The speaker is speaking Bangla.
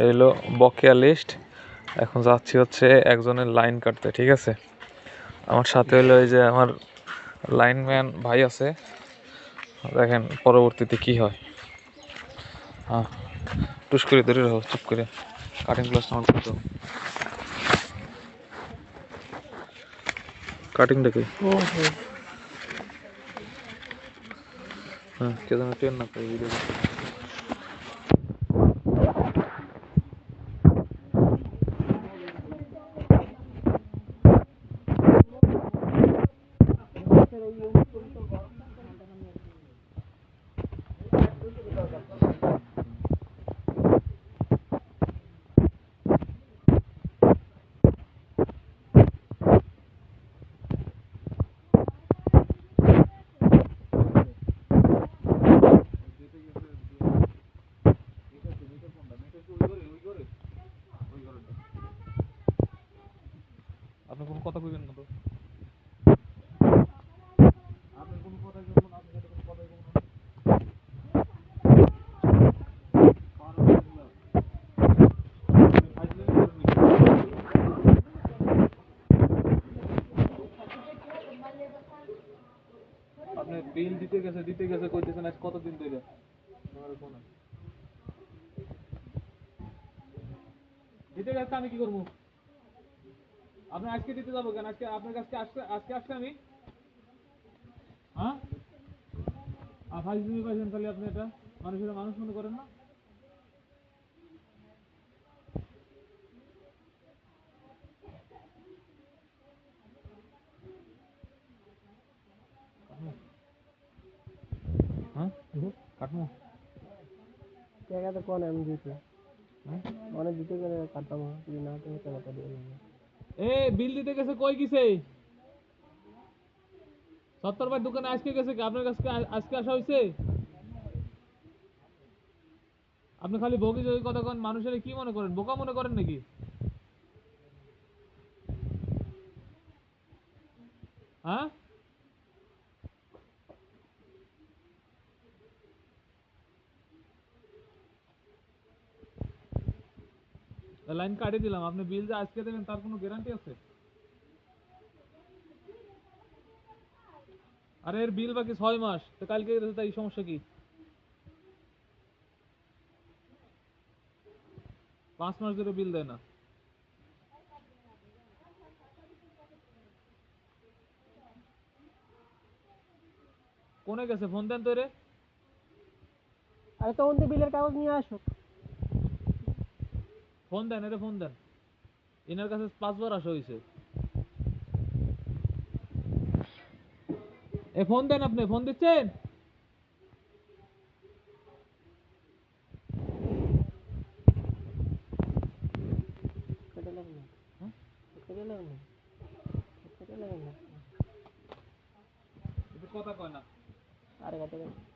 এই হলো বকেয়া লিস্ট এখন যাচ্ছি হচ্ছে একজনের লাইন কাটতে ঠিক আছে? আমার সাথে হলো এই যে আমার লাইনম্যান ভাই আছে। দেখেন পরবর্তীতে কি হয়। হ্যাঁ টুস করে ধরে রাখো চুপ করে। কাটিং গ্লাস আমার কত কাটিংটা কি হ্যাঁ কে যেন ট্রেন না পাই ভিডিও আপনি কোনো কথা কইবেন না তো আপনি কোনো কথা কইবেন না আপনি যাতে কোনো কথা কইবেন না আপনি বিল দিতে গেছে কইতেছেন আজ কতদিন ধরে আমার কোন দিতে গেছে আমি কি করব? আপনি আজকে দিতে যাব কেন? আজকে আপনার কাছে আজকে আজকে আসছে আমি? হ্যাঁ? ফাইভ জিবি পাইছেন তাহলে আপনি এটা? মানুষের মানুষ মনে করেন না? হ্যাঁ? কাটমো। টাকা তো কোন আমি দিতে হ্যাঁ? দিতে গেলে কাটতাম যদি না তুমি টাকাটা দিয়ে দেবো। এ বিল দিতে গেছে কই গেছে? সত্তর বার দোকানে আজকে গেছে কি? আপনার কাছে আজকে আসা হয়েছে আপনি খালি বগি জগি কথা কন মানুষের কি মনে করেন? বোকা মনে করেন নাকি? হ্যাঁ? লাইন কাটিয়ে দিলাম। আপনি বিল যে আজকে দেবেন, তার কোনো গ্যারান্টি আছে? আরে এর বিল বাকি ছয় মাস। তো কালকে তাই সমস্যা কি? পাঁচ মাস ধরে বিল দেয় না। কোনে গেছে? ফোন দেন তো রে আরে তো বিলের কাগজ নিয়ে আসো ফোন দেন এরে ফোন দেন। এনার কাছে পাঁচবার আসা হয়েছে এ ফোন দেন আপনি ফোন দিচ্ছেন? হ্যাঁ? কথা কয় না। আরে কথা গেছে